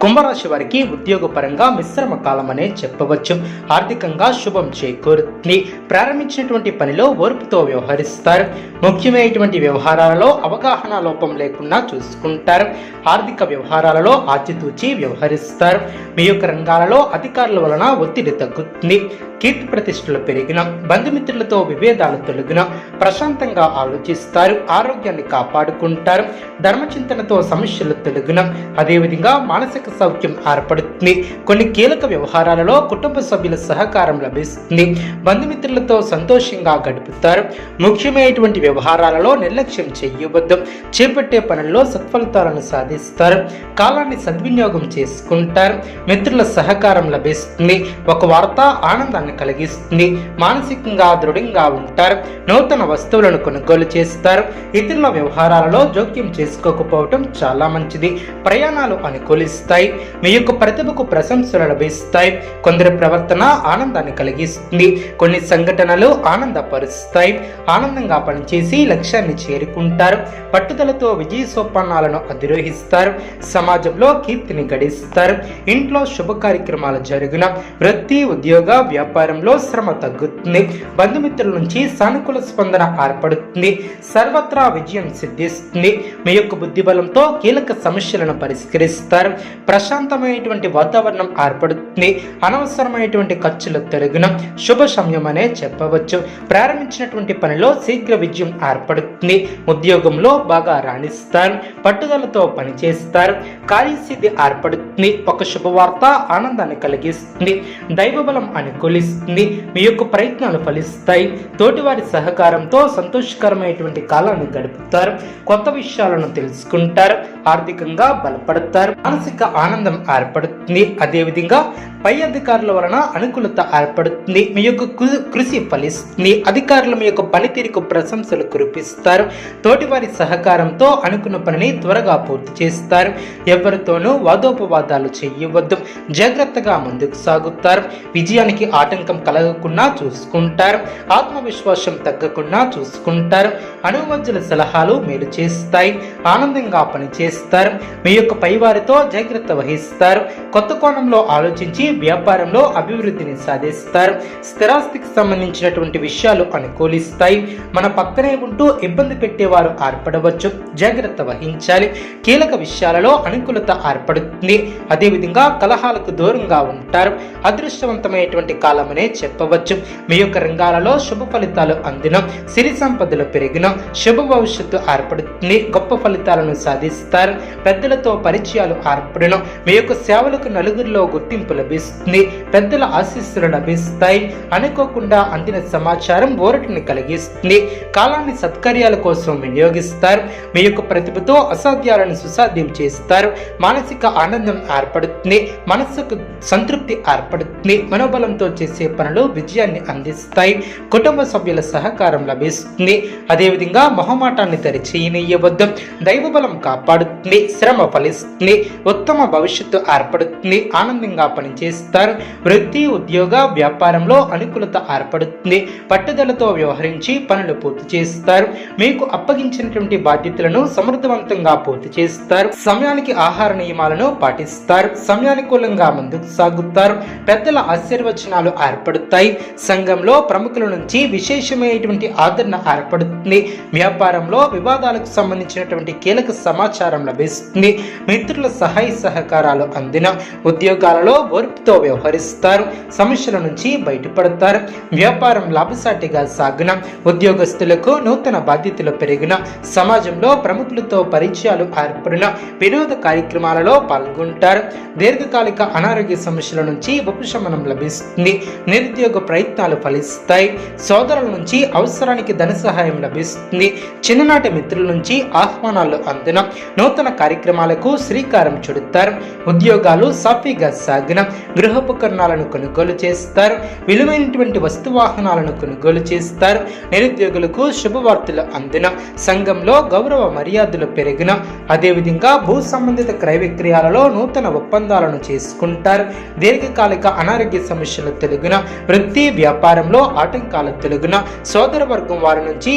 కుంభరాశి వారికి ఉద్యోగపరంగా మిశ్రమ కాలం అనే చెప్పవచ్చు. ఆర్థికంగా శుభం చేకూరుతుంది. ప్రారంభించినటువంటి పనిలో ఓర్పుతో వ్యవహరిస్తారు. ముఖ్యమైనటువంటి వ్యవహారాలలో అవగాహన లోపం లేకుండా చూసుకుంటారు. ఆర్థిక వ్యవహారాలలో ఆచితూచి వ్యవహరిస్తారు. మీ యొక్క రంగాలలో అధికారుల వలన ఒత్తిడి తగ్గుతుంది. కీర్తి ప్రతిష్టలు పెరిగిన బంధుమిత్రులతో విభేదాలు తొలగిన ప్రశాంతంగా ఆలోచిస్తారు. ఆరోగ్యాన్ని కాపాడుకుంటారు. ధర్మచింతనతో సమస్యలు తొలగిన అదేవిధంగా మానసిక సౌఖ్యం ఏర్పడుతుంది. కొన్ని కీలక వ్యవహారాలలో కుటుంబ సభ్యుల సహకారం లభిస్తుంది. బంధుమిత్రులతో సంతోషంగా గడుపుతారు. ముఖ్యమైనటువంటి వ్యవహారాలలో నిర్లక్ష్యం చేయవద్దు. చేపట్టే పనుల్లో సత్ఫలితాలను సాధిస్తారు. కాలాన్ని సద్వినియోగం చేసుకుంటారు. మిత్రుల సహకారం లభిస్తుంది. ఒక వార్త ఆనందాన్ని కలిగిస్తుంది. మానసికంగా దృఢంగా ఉంటారు. నూతన వస్తువులను కొనుగోలు చేస్తారు. ఇతరుల వ్యవహారాలలో జోక్యం చేసుకోకపోవటం చాలా మంచిది. ప్రయాణాలు అనుకూలిస్తారు. అనుకూలిస్తాయి మీ యొక్క ప్రతిభకు ప్రశంసలు లభిస్తాయి. కొందరి ప్రవర్తన ఆనందాన్ని కలిగిస్తుంది. కొన్ని సంఘటనలు ఆనందపరుస్తాయి. ఆనందంగా పనిచేసి లక్ష్యాన్ని చేరుకుంటారు. పట్టుదలతో విజయ సోపానాలను అధిరోహిస్తారు. సమాజంలో కీర్తిని గడిస్తారు. ఇంట్లో శుభ కార్యక్రమాలు జరిగిన వృత్తి ఉద్యోగ వ్యాపారంలో శ్రమ తగ్గుతుంది. బంధుమిత్రుల నుంచి సానుకూల స్పందన ఏర్పడుతుంది. సర్వత్రా విజయం సిద్ధిస్తుంది. మీ యొక్క బుద్ధిబలంతో కీలక సమస్యలను పరిష్కరిస్తారు. ప్రశాంతమైనటువంటి వాతావరణం ఏర్పడుతుంది. అనవసరమైనటువంటి ఖర్చులు తొలగిన శుభ సమయం అనే చెప్పవచ్చు. ప్రారంభించినటువంటి పనిలో శీఘ్ర విజయం ఏర్పడుతుంది. ఉద్యోగంలో బాగా రాణిస్తారు. పట్టుదలతో పనిచేస్తారు. కార్యసిద్ధి ఏర్పడుతుంది. ఒక శుభవార్త ఆనందాన్ని కలిగిస్తుంది. దైవబలం అనుకూలిస్తుంది. మీ యొక్క ప్రయత్నాలు ఫలిస్తాయి. తోటివారి సహకారంతో సంతోషకరమైనటువంటి కాలాన్ని గడుపుతారు. కొత్త విషయాలను తెలుసుకుంటారు. ఆర్థికంగా బలపడతారు. మానసిక ఆనందం ఏర్పడుతుంది. అదేవిధంగా పై అధికారుల వలన అనుకూలత ఏర్పడుతుంది. మీ యొక్క కృ- కృషి ఫలిస్తుంది. అధికారులు మీ యొక్క పనితీరుకు ప్రశంసలు కురిపిస్తారు. తోటివారి సహకారంతో అనుకున్న పనిని త్వరగా పూర్తి చేస్తారు. ఎవరితోనూ వాదోపవాదాలు చేయవద్దు. జాగ్రత్తగా ముందుకు సాగుతారు. విజయానికి ఆటంకం కలగకుండా చూసుకుంటారు. ఆత్మవిశ్వాసం తగ్గకుండా చూసుకుంటారు. అనుమతుల సలహాలు మేలు చేస్తాయి. ఆనందంగా పనిచేస్తారు. మీ యొక్క పైవారితో జాగ్రత్త వహిస్తారు. కొత్త కోణంలో ఆలోచించి వ్యాపారంలో అభివృద్ధిని సాధిస్తారు. స్థిరాస్తికి సంబంధించినటువంటి విషయాలు అనుకూలిస్తాయి. మన పక్కనే ఉంటూ ఇబ్బంది పెట్టేవారు ఏర్పడవచ్చు. జాగ్రత్త వహించాలి. కీలక విషయాలలో అనుకూలత ఏర్పడుతుంది. అదేవిధంగా కలహాలకు దూరంగా ఉంటారు. అదృష్టవంతమైనటువంటి కాలమనే చెప్పవచ్చు. మీ యొక్క రంగాలలో శుభ ఫలితాలు అందిన. సిరి సంపదలు పెరిగిన. శుభ భవిష్యత్తు ఏర్పడుతుంది. గొప్ప ఫలితాలను సాధిస్తారు. పెద్దలతో పరిచయాలు ఏర్పడిన. మీ యొక్క సేవలకు నలుగురిలో గుర్తింపు లభిస్తుంది. పెద్దల ఆశీస్సులు లభిస్తాయి. అనుకోకుండా అందిన సమాచారం ఓరటిని కలిగిస్తుంది. కాలాన్ని సత్కార్యాల కోసం వినియోగిస్తారు. మీ యొక్క ప్రతిభతో అసాధ్యాలను సుసాధ్యం చేస్తారు. మానసిక ఆనందం ఏర్పడుతుంది. మనస్సుకు సంతృప్తి ఏర్పడుతుంది. మనోబలంతో చేసే పనులు విజయాన్ని అందిస్తాయి. కుటుంబ సభ్యుల సహకారం లభిస్తుంది. అదేవిధంగా మొహమాటాన్ని తెరిచేయనీయవద్దు దైవబలం కాపాడుతుంది శ్రమ ఫలిస్తుంది ఉత్తమ భవిష్యత్తు ఏర్పడుతుంది ఆనందంగా పనిచేస్తారు. వృత్తి ఉద్యోగ వ్యాపారంలో అనుకూలత ఏర్పడుతుంది. పట్టుదలతో వ్యవహరించి పనులు పూర్తి చేస్తారు. మీకు అప్పగించినటువంటి బాధ్యతలను సమర్థవంతంగా పూర్తి చేస్తారు. సమయానికి ఆహార నియమాలను పాటిస్తారు. సమయానుకూలంగా ముందుకు సాగుతారు. పెద్దల ఆశీర్వచనాలు ఏర్పడతాయి. సంఘంలో ప్రముఖుల నుంచి విశేషమైనటువంటి ఆదరణ ఏర్పడుతుంది. వ్యాపారంలో వివాదాలకు సంబంధించినటువంటి కీలక సమాచారం లభిస్తుంది. మిత్రుల సహాయ సహకారాలు అందిన ఉద్యోగాలలో ఓర్పుతో వ్యవహరిస్తారు. సమస్యల నుంచి బయటపడతారు. వ్యాపారం లాభసాటిగా సాగిన ఉద్యోగస్తులకు నూతన బాధ్యతలు పెరిగిన సమాజంలో ప్రముఖులతో పరిచయాలు ఏర్పడిన వినోద కార్యక్రమాలలో పాల్గొంటారు. దీర్ఘకాలిక అనారోగ్య సమస్యల నుంచి ఉపశమనం లభిస్తుంది. నిరుద్యోగ ప్రయత్నాలు ఫలిస్తాయి. సోదరుల నుంచి అవసరానికి ధన సహాయం లభిస్తుంది. చిన్ననాటి మిత్రుల నుంచి ఆహ్వానాలు అందిన నూతన కార్యక్రమాలకు శ్రీకారం చుడతారు. ఉద్యోగాలు సాఫీగా సాగిన గృహోపకరణాలను కొనుగోలు చేస్తారు. విలువైనటువంటి వస్తు వాహనాలను కొనుగోలు చేస్తారు. నిరుద్యోగులకు శుభవార్తలు అందిన సంఘంలో గౌరవ మర్యాదలు పెరిగిన అదేవిధంగా భూ సంబంధిత క్రయ విక్రయాలలో నూతన ఒప్పందాలను చేసుకుంటారు. దీర్ఘకాలిక అనారోగ్య సమస్యలు తెలుగున వృత్తి వ్యాపారంలో ఆటంకాలు తెలుగున సోదర వర్గం వారి నుంచి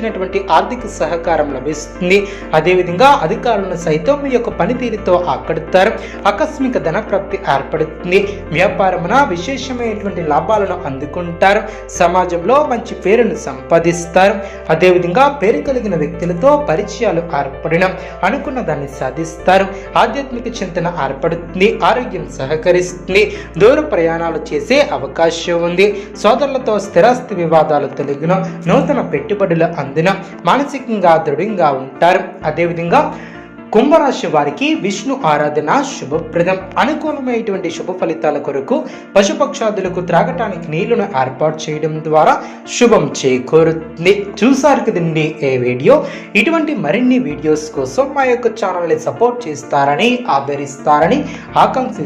ఊహించినటువంటి ఆర్థిక సహకారం లభిస్తుంది. అదేవిధంగా అధికారులను సైతం మీ యొక్క పనితీరుతో ఆకడుతారు. ఆకస్మిక ధన ప్రాప్తి ఏర్పడుతుంది. వ్యాపారమున విశేషమైనటువంటి లాభాలను అందుకుంటారు. సమాజంలో మంచి పేరును సంపాదిస్తారు. అదేవిధంగా పేరు కలిగిన వ్యక్తులతో పరిచయాలు ఏర్పడిన అనుకున్న దాన్ని సాధిస్తారు. ఆధ్యాత్మిక చింతన ఏర్పడుతుంది. ఆరోగ్యం సహకరిస్తుంది. దూర ప్రయాణాలు చేసే అవకాశం ఉంది. సోదరులతో స్థిరాస్తి వివాదాలు తొలగిన నూతన పెట్టుబడులు అందిన మానసికంగా దృఢంగా ఉంటారు. అదేవిధంగా కుంభరాశి వారికి విష్ణు ఆరాధన శుభప్రదం. అనుకూలమైనటువంటి శుభ ఫలితాల కొరకు పశుపక్షాదులకు త్రాగటానికి నీళ్ళను ఏర్పాటు చేయడం ద్వారా శుభం చేకూరుతుంది. చూసారు కదండి ఏ వీడియో? ఇటువంటి మరిన్ని వీడియోస్ కోసం మా యొక్క ఛానల్ని సపోర్ట్ చేస్తారని ఆదరిస్తారని ఆకాంక్షిస్తారు